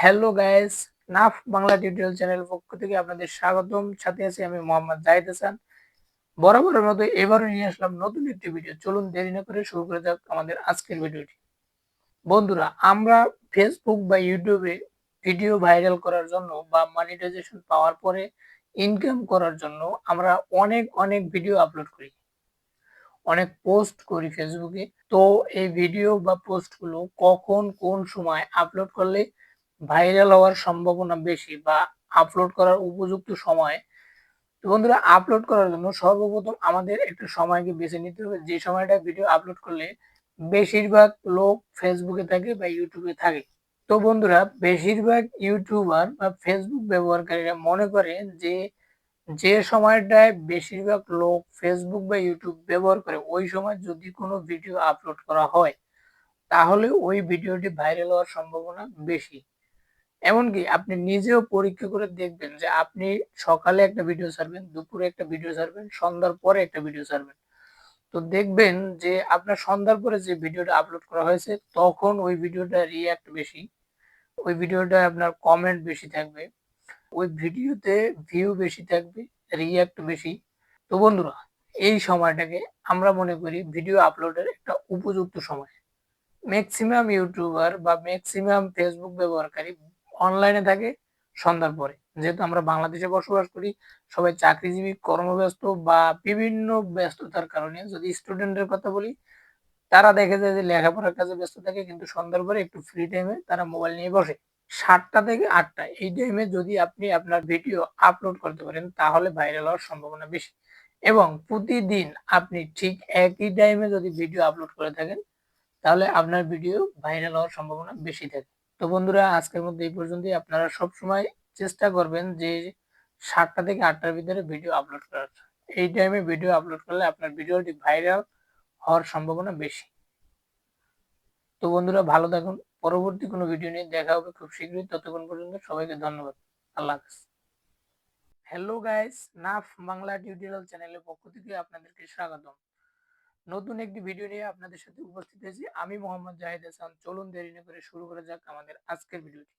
Hello guys Naf Bangla tutorial channel পক্ষ থেকে আপনাদের স্বাগতম। সাথে আছি আমি মোহাম্মদ জাহিদ হাসান। বরাবরের মতো এবারও নিয়ে আসলাম নতুন একটি ভিডিও চলুন দেরি না করে শুরু করে যাক আমাদের আজকের ভিডিওটি বন্ধুরা, আমরা ফেসবুক বা ইউটিউবে ভিডিও ভাইরাল করার জন্য বা মনিটাইজেশন পাওয়ার পরে ইনকাম করার জন্য আমরা অনেক অনেক ভিডিও আপলোড করি। অনেক পোস্ট করি ফেসবুকে তো এই ভিডিও বা পোস্টগুলো কখন, কোন সময় আপলোড করলে ভাইরাল হওয়ার সম্ভাবনা বেশি বা আপলোড করার উপযুক্ত সময়, তো বন্ধুরা আপলোড করার জন্য সর্বপ্রথম আমাদের একটা সময়কে বেছে নিতে হবে। যে সময়টা ভিডিও আপলোড করলে বেশিরভাগ লোক ফেসবুকে থাকে বা ইউটিউবে থাকে। তো বন্ধুরা বেশিরভাগ ইউটিউবার বা ফেসবুক ব্যবহারকারীরা মনে করে যে যে সময়টায় বেশিরভাগ লোক ফেসবুক বা ইউটিউব ব্যবহার করে, ওই সময় যদি কোনো ভিডিও আপলোড করা হয়, তাহলে ওই ভিডিওটি ভাইরাল হওয়ার সম্ভাবনা বেশি। এমনকি আপনি নিজেও পরীক্ষা করে দেখবেন যে আপনি সকালে একটা ভিডিও ছাড়বেন, দুপুরে একটা ভিডিও ছাড়বেন, সন্ধ্যার পরে একটা ভিডিও ছাড়বেন। তো দেখবেন যে আপনার সন্ধ্যার পরে যে ভিডিওটা আপলোড করা হয়েছে, তখন ওই ভিডিওটা রিয়াক্ট বেশি, ওই ভিডিওটা আপনার কমেন্ট বেশি থাকবে, ওই ভিডিওতে ভিউ বেশি থাকবে রিয়াক্ট বেশি। তো বন্ধুরা, এই সময়টাকে আমরা মনে করি ভিডিও আপলোডের একটা উপযুক্ত সময়। ম্যাক্সিমাম ইউটিউবার বা ম্যাক্সিমাম ফেসবুক ব্যবহারকারী অনলাইনে থাকে, সন্ধ্যার পরে। যেহেতু আমরা বাংলাদেশে বসবাস করি, সবাই চাকরিজীবী, কর্মব্যস্ত বা বিভিন্ন ব্যস্ততার কারণে যদি স্টুডেন্টের কথা বলি, তারা দেখে যায় যে লেখাপড়ার কাজে ব্যস্ত থাকে, কিন্তু সন্ধ্যার পরে একটু ফ্রি টাইমে তারা মোবাইল নিয়ে বসে। সাতটা থেকে আটটা, এই টাইমে যদি আপনি আপনার ভিডিও আপলোড করতে পারেন, তাহলে ভাইরাল হওয়ার সম্ভাবনা বেশি। এবং প্রতিদিন আপনি ঠিক একই টাইমে যদি ভিডিও আপলোড করে থাকেন, তাহলে আপনার ভিডিও ভাইরাল হওয়ার সম্ভাবনা বেশি থাকে। তো বন্ধুরা, আজকের মধ্যে এই পর্যন্তই। আপনারা সব সময় চেষ্টা করবেন যে সাতটা থেকে আটটার ভিতরে ভিডিও আপলোড করার। এই টাইমে ভিডিও আপলোড করলে আপনার ভিডিওটি ভাইরাল হওয়ার সম্ভাবনা বেশি। তো বন্ধুরা, ভালো থাকুন। পরবর্তী কোনো ভিডিও নিয়ে দেখা হবে খুব শীঘ্রই। ততক্ষণ পর্যন্ত সবাইকে ধন্যবাদ। আল্লাহ হাফেজ। Hello guys Naf Bangla tutorial চ্যানেলের পক্ষ থেকে আপনাদেরকে স্বাগতম। নতুন একটি ভিডিও নিয়ে আপনাদের সাথে উপস্থিত হয়েছি। আমি মোহাম্মদ জাহিদ হাসান। চলুন দেরি না করে শুরু করা যাক আমাদের আজকের ভিডিওটি